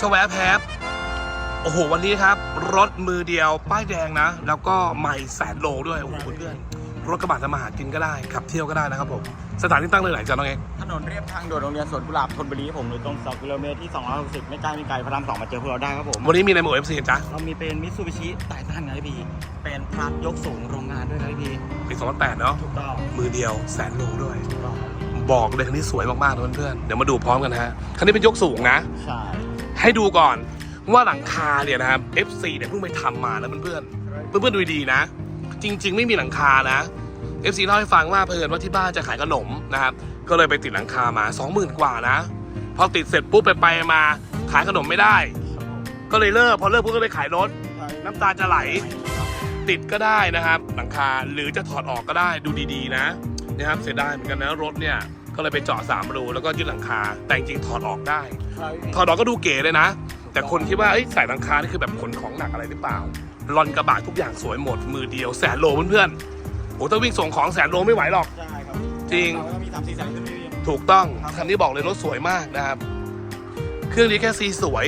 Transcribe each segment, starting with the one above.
ชแวบแฮปโอ้โห วันนี้ครับ รถมือเดียว ป้ายแดงนะ แล้วก็ใหม่แสนโลด้วย โอ้โหเพื่อนๆรถกระบะทำมาหากินก็ได้ ขับเที่ยวก็ได้นะครับผม สถานที่ตั้งเลยไหนจ๊ะน้องเอกถนนเรียบทางด่วนโรงเรียนสวนกุหลาบธนบุรีครับผมหรือตรง2กิโลเมตรที่ 260 ไม่ใกล้ไม่ไกลพระรามสองมาเจอพวกเราได้ครับผมวันนี้มีอะไรหมดเอฟซีจ๊ะเรามีเป็นมิตซูบิชิไททันไงพี่เป็นพลัดยกสูงโรงงานด้วยครับพี่ปี2008เนาะถูกต้องมือเดียวแสนโลด้วยถูกต้องบอกเลยคันนี้สวยมากๆนะเพื่อนๆเดี๋ยวมาดูพร้อมกันนะฮะคันนี้เป็นยกสูงนะใช่ ให้ดูก่อนว่าหลังคาเนี่ยนะครับ FC เนี่ยเพิ่งไปทำมานะเพื่อนๆเพื่อนดูดีนะ จริง ๆ ไม่มีหลังคานะ FC เล่าให้ฟังว่าเพื่อนว่าที่บ้านจะขายขนมนะครับ ก็เลยไปติดหลังคามา 20,000 กว่านะ พอติดเสร็จปุ๊บไปไปมาขายขนมไม่ได้ ก็เลยเลิกพอเลิกปุ๊บก็เลยขายรถ น้ำตาจะไหลติดก็ได้นะครับ หลังคาหรือจะถอดออกก็ได้ดูดีๆ นะนะครับเสียดายเหมือนกันนะรถเนี่ย ก็เลยไปเจาะสามรูแล้วก็ยึดหลังคา แต่จริงๆถอดออกได้ ถอดออกก็ดูเก๋เลยนะ แต่คนคิดว่าเอ้ยใส่หลังคานี่คือแบบขนของหนักอะไรหรือเปล่าลอนกระบะทุกอย่างสวยหมดมือเดียวแสนโลเพื่อนๆโอ้ถ้าวิ่งส่งของแสนโลไม่ไหวหรอกใช่ครับจริงเราก็มีสามสี่แสนขึ้นพี่ถูกต้องคันนี้บอกเลยรถสวยมากนะครับ เครื่องนี้แค่ซีสวย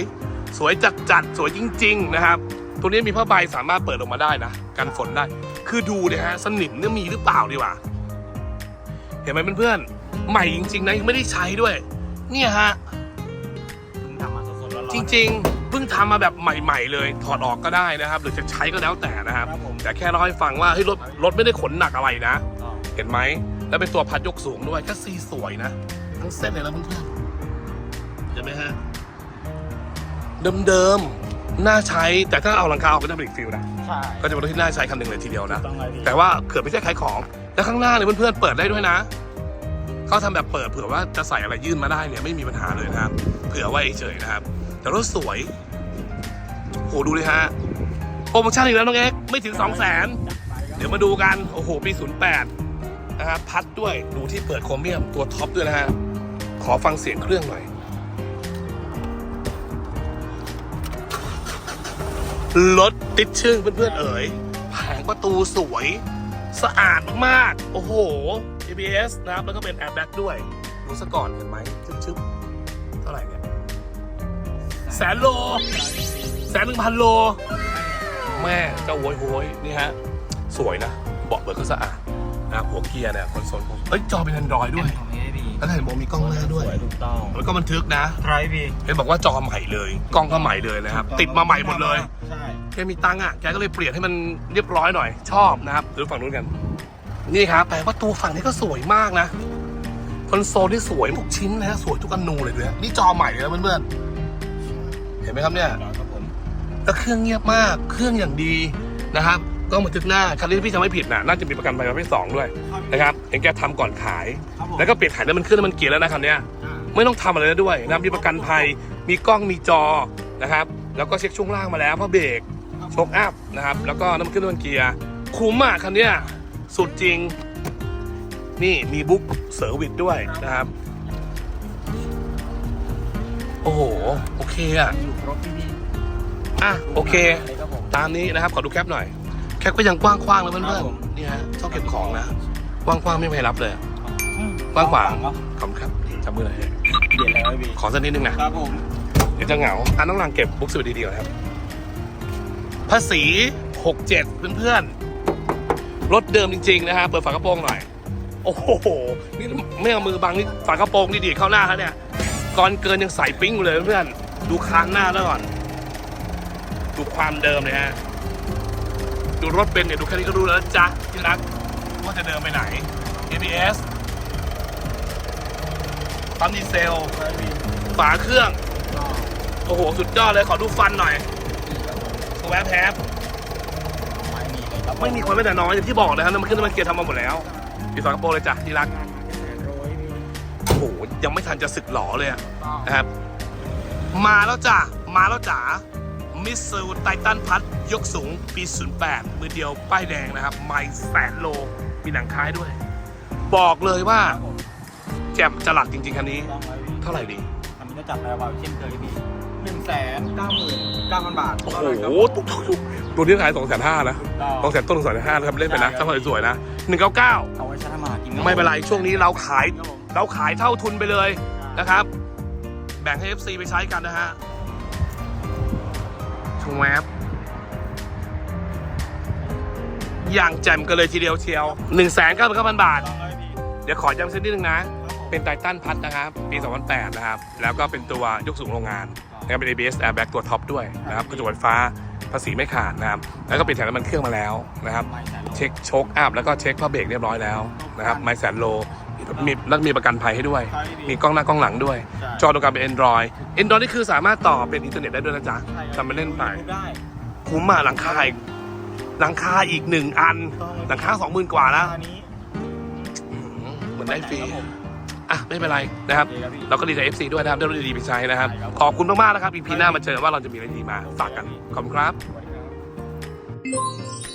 สวยจัดจัดๆสวยจริง ๆ นะครับ ตัวนี้มีผ้าใบสามารถเปิดออกมาได้นะกันฝนได้ คือดูเนี่ยฮะสนิมเนี่ยมีหรือเปล่าดีกว่า เห็นไหมเพื่อนๆ ใหม่จริง ๆ นะยังไม่ได้ใช้ด้วย เนี่ยฮะเพิ่งทำมาสดๆร้อนๆจริง ๆเพิ่งทำมาแบบใหม่ ๆ เลย ถอดออกก็ได้นะครับ หรือจะใช้ก็แล้วแต่นะครับ ครับผมแต่แค่เล่าให้ฟังว่าเฮ้ยรถรถไม่ได้ขนหนักอะไรนะอ๋อเห็นไหม แล้วเป็นตัวพัดยกสูงด้วยก็ซีสวยนะ ทั้งเส้นเลยนะเพื่อนๆเห็นไหมฮะ เดิมๆ น่าใช้ แต่ถ้าเอาหลังคาออกก็จะเป็นอีกฟิลนะ ใช่ก็จะเป็นรถที่น่าใช้คันหนึ่งเลยทีเดียวนะ ต้องเลยพี่แต่ว่าเผื่อไม่ใช่ขายของ แล้วข้างหน้าเนี่ยเพื่อนๆ เปิดได้ด้วยนะ เขาทำแบบเปิดเผื่อว่าจะใส่อะไรยื่นมาได้เนี่ยไม่มีปัญหาเลยนะครับ เผื่อไว้เฉยนะครับ แต่รถสวยโหดูเลยฮะโปรโมชั่นอีกแล้วน้องเอ็กไม่ถึง2 0 0 0 0นเดี๋ยวมาดูกันโอ้โหปี08นะครับพัดด้วยดูที่เปิดโครเมียมตัวท็อปด้วยนะฮะขอฟังเสียงเครื่องหน่อยรถติดชึ่งเพื่อนๆเอ๋ยแผงประตูสวย สะอาดมากๆ โอ้โห ABS นะครับ แล้วก็เป็นแอร์แบ็กด้วยดูซะก่อนเห็นไหมชึบๆ เท่าไหร่เนี่ย แสนโล แสนหนึ่งพันโล แม่เจ้าโวยโวยนี่ฮะ สวยนะ เบาะเบิดก็สะอาดนะครับหัวเกียร์เนี่ยคอนโซลผมเอ้ย จอเป็น Android ด้วยของนี้พี่แล้วเห็นบอกมีกล้องหน้าด้วยสถูกต้องแล้วก็บันทึกนะไรพี่เห็นบอกว่าจอใหม่เลย กล้องก็ใหม่เลยนะครับ ติดมาใหม่หมดเลย ใช่แกมีตังค์อะ แกก็เลยเปลี่ยนให้มันเรียบร้อยหน่อย ชอบนะครับเดี๋ยวฝั่งนู้นกัน นี่ครับแปลว่าตัวฝั่งนี้ก็สวยมากนะคอนโซลที่สวยทุกชิ้นนะฮะสวยทุกอนูเลยเนี่ยนี่จอใหม่เลยนะเพื่อนๆเห็นไหมครับเนี่ยครับผมแล้วเครื่องเงียบมากเครื่องอย่างดีนะครับกล้องบันทึกหน้าคันนี้ถ้าพี่จำไม่ผิดนะน่าจะมีประกันภัยประเภทสองด้วยนะครับเห็นแกทำก่อนขายครับผมแล้วก็เปลี่ยนถ่ายน้ำมันเครื่องน้ำมันเกียร์แล้วนะคันเนี้ยอ่าไม่ต้องทำอะไรแล้วด้วยนะครับมีประกันภัยมีกล้องมีจอนะครับ แล้วก็เช็คช่วงล่างมาแล้วเพราะเบรกโชคอัพนะครับแล้วก็น้ำมันเครื่องน้ำมันเกียร์คุ้มอะคันเนี้ย สุดจริง นี่มีบุ๊กเซอร์วิสด้วยนะครับ โอ้โห โอเคอะ อยู่ครบพี่พี่อะ โอเคเลยครับผมตามนี้นะครับ ขอดูแคปหน่อย แคปก็ยังกว้างขว้างเลยเพื่ครัอนบผมๆนี่ฮะชอบเก็บของนะ กว้างขว้างไม่มีใครรับเลยอืมกว้างขวางเนาะขอบคุณครับจับมือหน่อยเปลี่ยนแล้วพี่ขอสักนิดนึงนะ ครับผมเดี๋ยวจะเหงาอะน้องหลังเก็บบุ๊กสวิตดีๆก่อนครับ ภาษี 67 เพื่อนๆ รถเดิมจริง ๆ นะฮะ เปิดฝากระโปรงหน่อย โอ้โห นี่ไม่เอามือบังนี่ฝากระโปรงดีๆเข้าหน้าเขาเนี่ย ก่อนเกินยังใส่ปิ้งอยู่เลยเพื่อน ดูคานหน้าแล้วก่อน ดูความเดิมเลยฮะ ดูรถเป็นเนี่ย ดูแค่นี้ก็รู้แล้วจ๊ะที่รักว่าจะเดินไปไหน ABS ปั๊มดีเซล ฝาเครื่อง โอ้โห สุดยอดเลย ขอดูฟันหน่อยสแวปแฮป ไม่มีเลยครับ ไม่มีคนไม่แต่น้อยอย่างที่บอกนะครับน้ำมันขึ้นน้ำมันเกียร์ทำมาหมดแล้วปีฝากระโปรงเลยจ้ะที่รักแสนโรยพี่โอ้โหยังไม่ทันจะสึกหล่อเลยอะนะครับ มาแล้วจ้ะมาแล้วจ๋ามิสซูไททันพัดยกสูงปี 08 มือเดียวป้ายแดงนะครับ ไม่แสนโล มีหนังคล้ายด้วย บอกเลยว่าครับผมแจ่มจลัดจริง ๆ คันนี้ต้องไว้พี่เท่าไหร่ดีอันนี้ก็จัดไปว่าเช่นเคยพี่หนึ่งแสนเก้าหมื่นเก้าพันบาท โอ้โหเาเลยครับตัวตัวนี้ขาย2 5 0 0 0นะถูก2แสนต้น2แสนห้านะครับเล่นไปนะถ้าพอสวยๆนะ199เอาไว้ใช้ทำมาหากินไม่เป็นไรช่วงนี้เราขายครับผมเราขายเท่าทุนไปเลยนะครับ แบ่งให้ FC ไปใช้กันนะฮะแวบอย่างแจ่มกันเลยทีเดียวเชียว1นึ่งแสนเก้าพันเก้าพันบาทลองเลยพี่เดี๋ยวขอย้ำสักนิดนึงนะครับผมเป็นไททันพัดนะครับปี 2008 นะครับ แล้วก็เป็นตัวยกสูงโรงงานนะครับเป็น ABS airbag ตัวท็อปด้วยนะครับกระจกไฟฟ้า ภาษีไม่ขาดนะครับแล้วก็เปลี่ยนถ่ายน้ำมันเครื่องมาแล้วนะครับไม่ใส่ลงเช็คโชคอัพแล้วก็เช็คผ้าเบรกเรียบร้อยแล้วนะครับไมล์แสนโลมีแล้วมีประกันภัยให้ด้วยใช่พี่มีกล้องหน้ากล้องหลังด้วยใช่จอตรงกลางเป็น Android Android นี่คือสามารถต่อเป็นอินเทอร์เน็ตได้ด้วยนะจ๊ะใช่ครับทำไปเล่นไปได้คุ้มอะหลังคาอีกหลังคาอีกหนึ่งอัน หลังคาสองหมื่นกว่าแล้วอันนี้อื้อหือเหมือนได้ฟรีครับผมอะ ไม่เป็นไรนะครับโอเคครับพี่เราก็ดีใจ FC ด้วยนะครับได้รถดีๆไปใช้นะครับใช่ครับขอบคุณมากๆนะครับอีพีหน้ามาเจอว่าเราจะมีอะไรดีมาฝากกัน ขอบคุณครับสวัสดีครับ